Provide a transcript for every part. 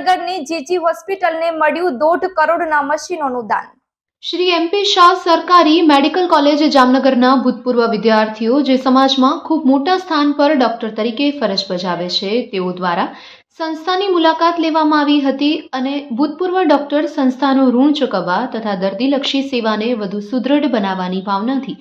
સામે જીજી હોસ્પિટલને મળ્યું દોઢ કરોડના મશીનોનું દાન. શ્રી એમપી શાહ સરકારી મેડિકલ કોલેજ જામનગરના ભૂતપૂર્વ વિદ્યાર્થીઓ જે સમાજમાં ખૂબ મોટા સ્થાન પર ડોક્ટર તરીકે ફરજ બજાવે છે, તેઓ દ્વારા સંસ્થાની મુલાકાત લેવામાં આવી હતી અને ભૂતપૂર્વ ડોક્ટર સંસ્થાનું ઋણ ચૂકવવા તથા દર્દીલક્ષી સેવાને વધુ સુદૃઢ બનાવવાની ભાવનાથી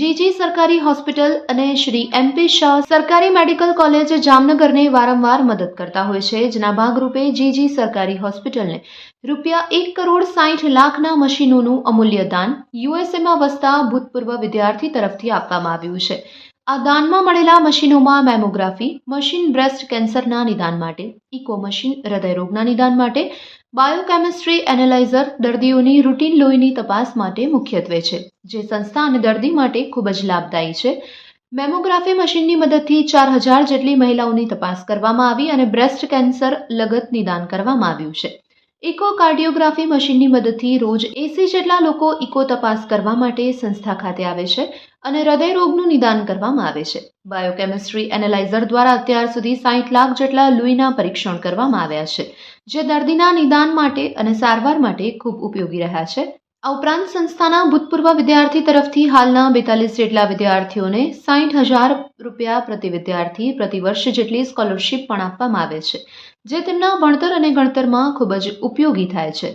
જીજી સરકારી હોસ્પિટલ અને શ્રી એમપી શાહ સરકારી મેડિકલ કોલેજ જામનગરને વારંવાર મદદ કરતા હોય છે, જેના ભાગરૂપે જીજી સરકારી હોસ્પિટલને રૂપિયા એક કરોડ સાઠ લાખના મશીનોનું અમૂલ્ય દાન યુએસએમાં વસતા ભૂતપૂર્વ વિદ્યાર્થી તરફથી આપવામાં આવ્યું છે. આ દાનમાં મળેલા મશીનોમાં મેમોગ્રાફી, મશીન બ્રેસ્ટ કેન્સરના નિદાન માટે, ઇકો મશીન હૃદયરોગના નિદાન માટે, બાયોકેમિસ્ટ્રી એનાલાઇઝર દર્દીઓની રૂટીન લોહીની તપાસ માટે મુખ્યત્વે છે, જે સંસ્થા અને દર્દી માટે ખૂબ જ લાભદાયી છે. મેમોગ્રાફી મશીનની મદદથી ચાર હજાર જેટલી મહિલાઓની તપાસ કરવામાં આવી અને બ્રેસ્ટ કેન્સર લગત નિદાન કરવામાં આવ્યું છે. ઇકો કાર્ડિયોગ્રાફી મશીનની મદદથી રોજ એસી જેટલા લોકો ઇકો તપાસ કરવા માટે સંસ્થા ખાતે આવે છે અને હૃદય રોગનું નિદાન કરવામાં આવે છે. બાયોકેમિસ્ટ્રી એનાલાઇઝર દ્વારા અત્યાર સુધી સાઠ લાખ જેટલા લુઈના પરીક્ષણ કરવામાં આવ્યા છે, જે દર્દીના નિદાન માટે અને સારવાર માટે ખૂબ ઉપયોગી રહ્યા છે. આ ઉપરાંત સંસ્થાના ભૂતપૂર્વ વિદ્યાર્થી તરફથી હાલના બેતાલીસ જેટલા વિદ્યાર્થીઓને સાઠ હજાર રૂપિયા પ્રતિ વિદ્યાર્થી પ્રતિ વર્ષ જેટલી સ્કોલરશીપ પણ આપવામાં આવે છે, જે તેમના ભણતર અને ગણતરમાં ખૂબ જ ઉપયોગી થાય છે.